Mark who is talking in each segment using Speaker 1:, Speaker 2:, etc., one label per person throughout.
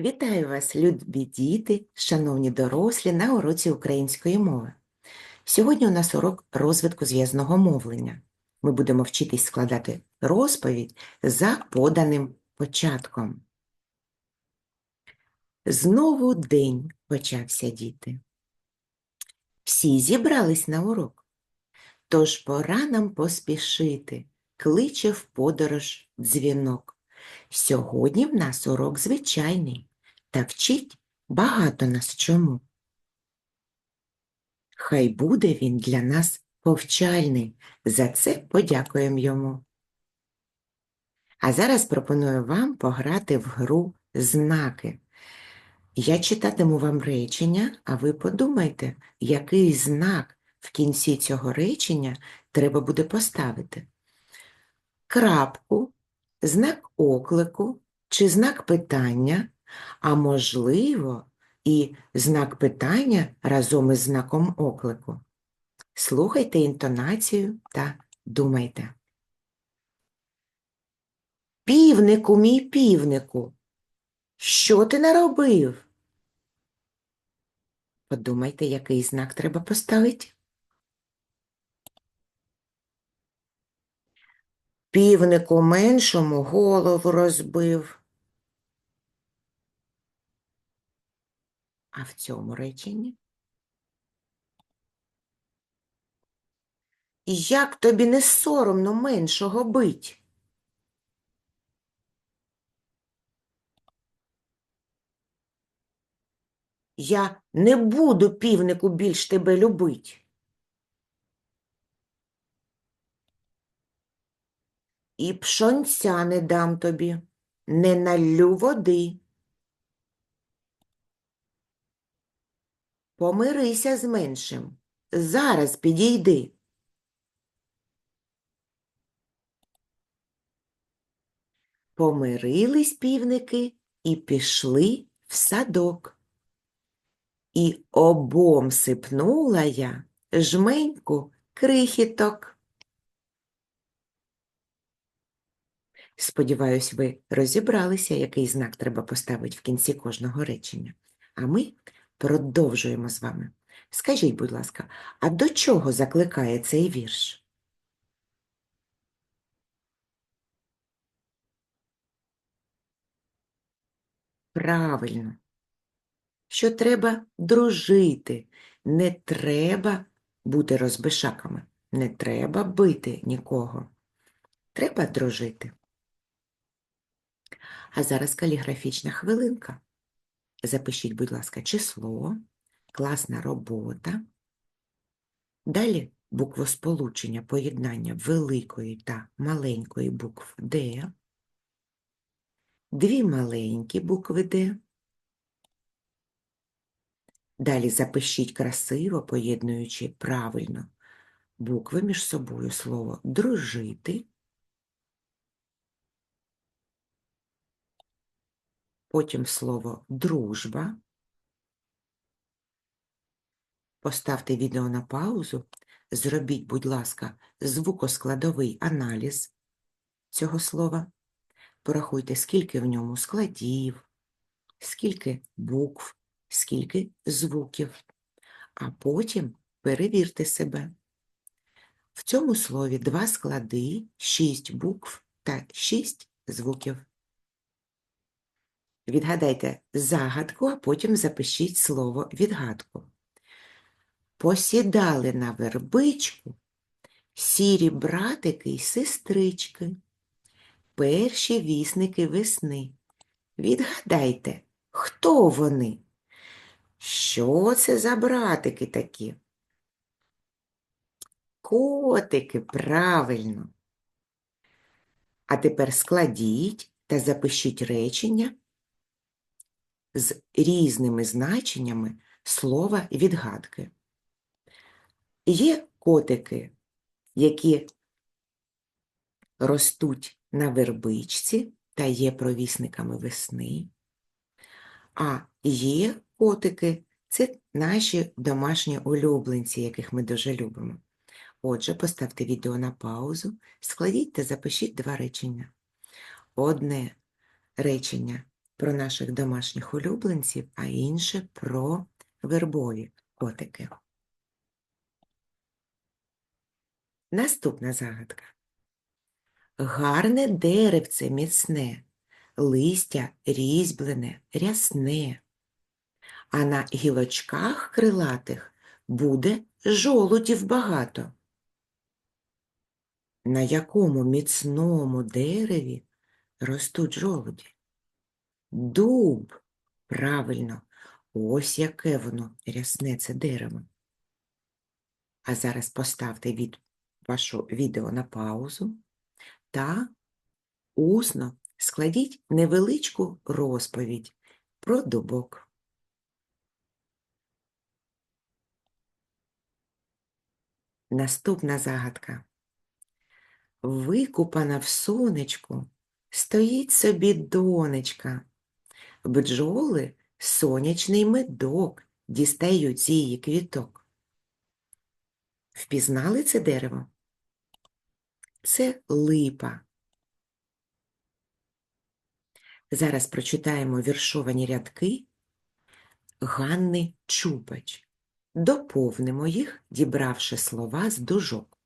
Speaker 1: Вітаю вас, любі діти, шановні дорослі, на уроці української мови. Сьогодні у нас урок розвитку зв'язного мовлення. Ми будемо вчитись складати розповідь за поданим початком. Знову день почався, діти. Всі зібрались на урок. Тож пора нам поспішити, кличе в подорож дзвінок. Сьогодні в нас урок звичайний, та вчить багато нас чому. Хай буде він для нас повчальний, за це подякуємо йому. А зараз пропоную вам пограти в гру знаки. Я читатиму вам речення, а ви подумайте, який знак в кінці цього речення треба буде поставити. Крапку, знак оклику чи знак питання, а можливо, і знак питання разом із знаком оклику. Слухайте інтонацію та думайте. Півнику, мій півнику, що ти наробив? Подумайте, який знак треба поставити. Півнику меншому голову розбив. А в цьому реченні? Як тобі не соромно меншого бить? Я не буду, півнику, більш тебе любить. І пшонця не дам тобі, не наллю води. Помирися з меншим, зараз підійди. Помирились півники і пішли в садок. І обом сипнула я жменьку крихіток. Сподіваюсь, ви розібралися, який знак треба поставити в кінці кожного речення. А ми продовжуємо з вами. Скажіть, будь ласка, а до чого закликає цей вірш? Правильно, що треба дружити, не треба бути розбишаками, не треба бити нікого. Треба дружити. А зараз каліграфічна хвилинка. Запишіть, будь ласка, число, класна робота. Далі буквосполучення поєднання великої та маленької букв Д. Дві маленькі букви Д. Далі запишіть красиво, поєднуючи правильно букви між собою слово дружити. Потім слово дружба. Поставте відео на паузу, зробіть, будь ласка, звукоскладовий аналіз цього слова. Порахуйте, скільки в ньому складів, скільки букв, скільки звуків, а потім перевірте себе. В цьому слові два склади, шість букв та шість звуків. Відгадайте загадку, а потім запишіть слово відгадку. Посідали на вербичку сірі братики й сестрички, перші вісники весни. Відгадайте, хто вони? Що це за братики такі? Котики, правильно. А тепер складіть та запишіть речення з різними значеннями слова відгадки. Є котики, які ростуть на вербичці та є провісниками весни, а є котики це наші домашні улюбленці, яких ми дуже любимо. Отже, поставте відео на паузу, складіть та запишіть два речення. Одне речення про наших домашніх улюбленців, а інше про вербові котики. Наступна загадка. Гарне деревце міцне, листя різьблене, рясне, а на гілочках крилатих буде жолудів багато. На якому міцному дереві ростуть жолуді? Дуб. Правильно, ось яке воно рясне це дерево. А зараз поставте від ваше відео на паузу та усно складіть невеличку розповідь про дубок. Наступна загадка. Викупана в сонечку, стоїть собі донечка. Бджоли сонячний медок дістають з її квіток. Впізнали це дерево? Це липа. Зараз прочитаємо віршовані рядки Ганни Чупач. Доповнимо їх, дібравши слова з дужок.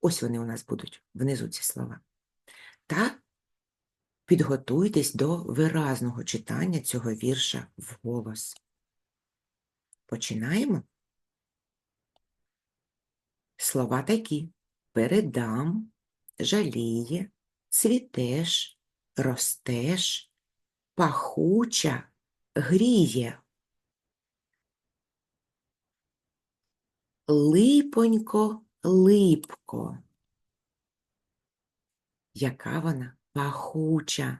Speaker 1: Ось вони у нас будуть внизу ці слова. Та підготуйтесь до виразного читання цього вірша вголос. Починаємо. Слова такі: передам, жаліє, цвітеш, ростеш, пахуча, гріє. Липонько, липко. Яка вона пахуча.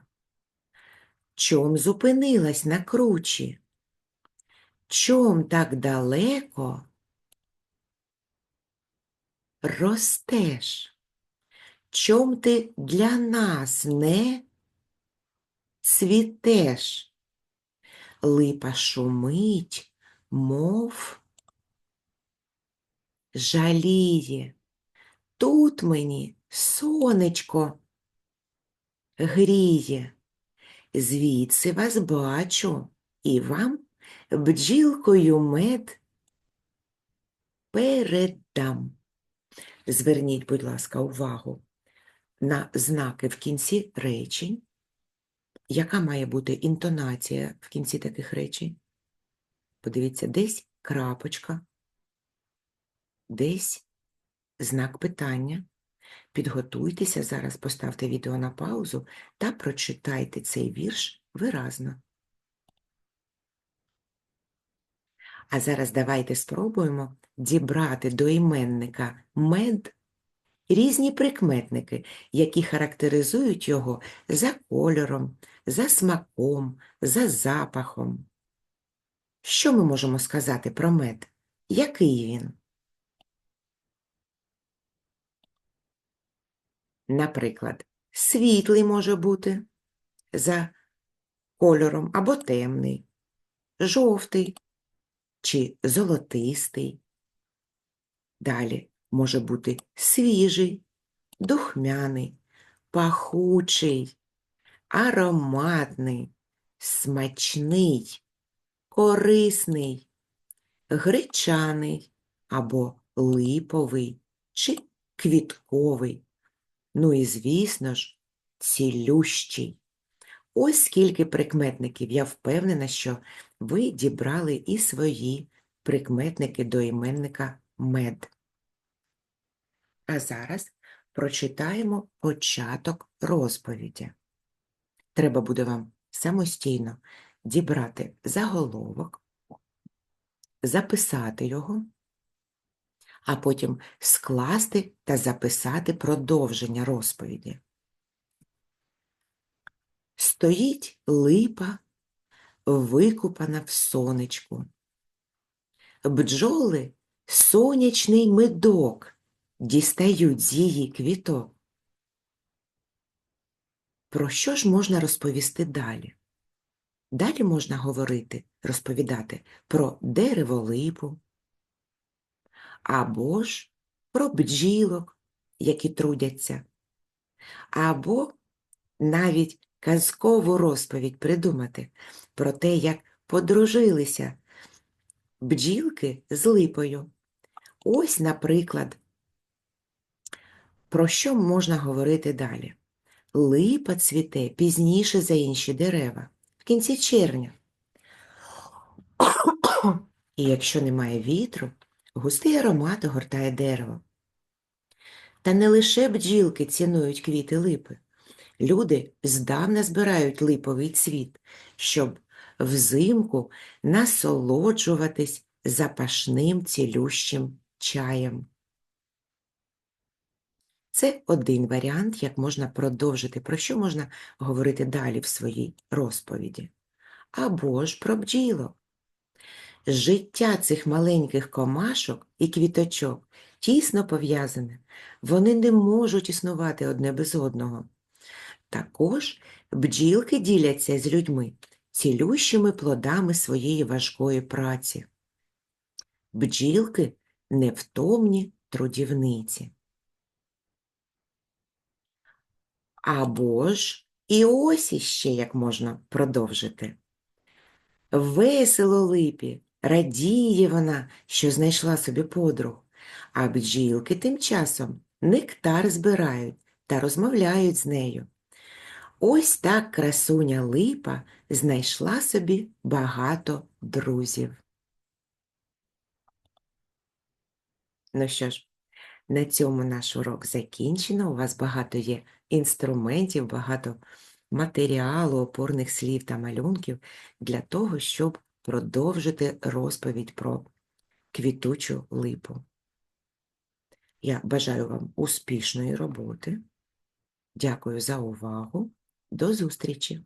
Speaker 1: Чом зупинилась на кручі? Чом так далеко ростеш? Чом ти для нас не цвітеш? Липа шумить, мов жаліє. Тут мені сонечко гріє. Звідси вас бачу і вам бджілкою мед передам. Зверніть, будь ласка, увагу на знаки в кінці речень. Яка має бути інтонація в кінці таких речень? Подивіться, десь крапочка, десь знак питання. Підготуйтеся зараз, поставте відео на паузу та прочитайте цей вірш виразно. А зараз давайте спробуємо дібрати до іменника мед різні прикметники, які характеризують його за кольором, за смаком, за запахом. Що ми можемо сказати про мед? Який він? Наприклад, світлий може бути за кольором або темний, жовтий чи золотистий. Далі може бути свіжий, духмяний, пахучий, ароматний, смачний, корисний, гречаний або липовий чи квітковий. Ну і, звісно ж, цілющий. Ось скільки прикметників. Я впевнена, що ви дібрали і свої прикметники до іменника мед. А зараз прочитаємо початок розповіді. Треба буде вам самостійно дібрати заголовок, записати його а потім скласти та записати продовження розповіді. Стоїть липа, викупана в сонечку. Бджоли сонячний медок дістають з її квіток. Про що ж можна розповісти далі? Далі можна говорити, розповідати про дерево липу, або ж про бджілок, які трудяться, або навіть казкову розповідь придумати про те, як подружилися бджілки з липою. Ось, наприклад, про що можна говорити далі? Липа цвіте пізніше за інші дерева, в кінці червня. І якщо немає вітру, густий аромат огортає дерево. Та не лише бджілки цінують квіти липи. Люди здавна збирають липовий цвіт, щоб взимку насолоджуватись запашним цілющим чаєм. Це один варіант, як можна продовжити, про що можна говорити далі в своїй розповіді. Або ж про бджілок. Життя цих маленьких комашок і квіточок тісно пов'язане. Вони не можуть існувати одне без одного. Також бджілки діляться з людьми цілющими плодами своєї важкої праці. Бджілки невтомні трудівниці. Або ж і ось іще як можна продовжити. Весело липі, радіє вона, що знайшла собі подруг, а бджілки тим часом нектар збирають та розмовляють з нею. Ось так красуня липа знайшла собі багато друзів. Ну що ж, на цьому наш урок закінчено. У вас багато є інструментів, багато матеріалу, опорних слів та малюнків для того, щоб продовжити розповідь про квітучу липу. Я бажаю вам успішної роботи. Дякую за увагу. До зустрічі!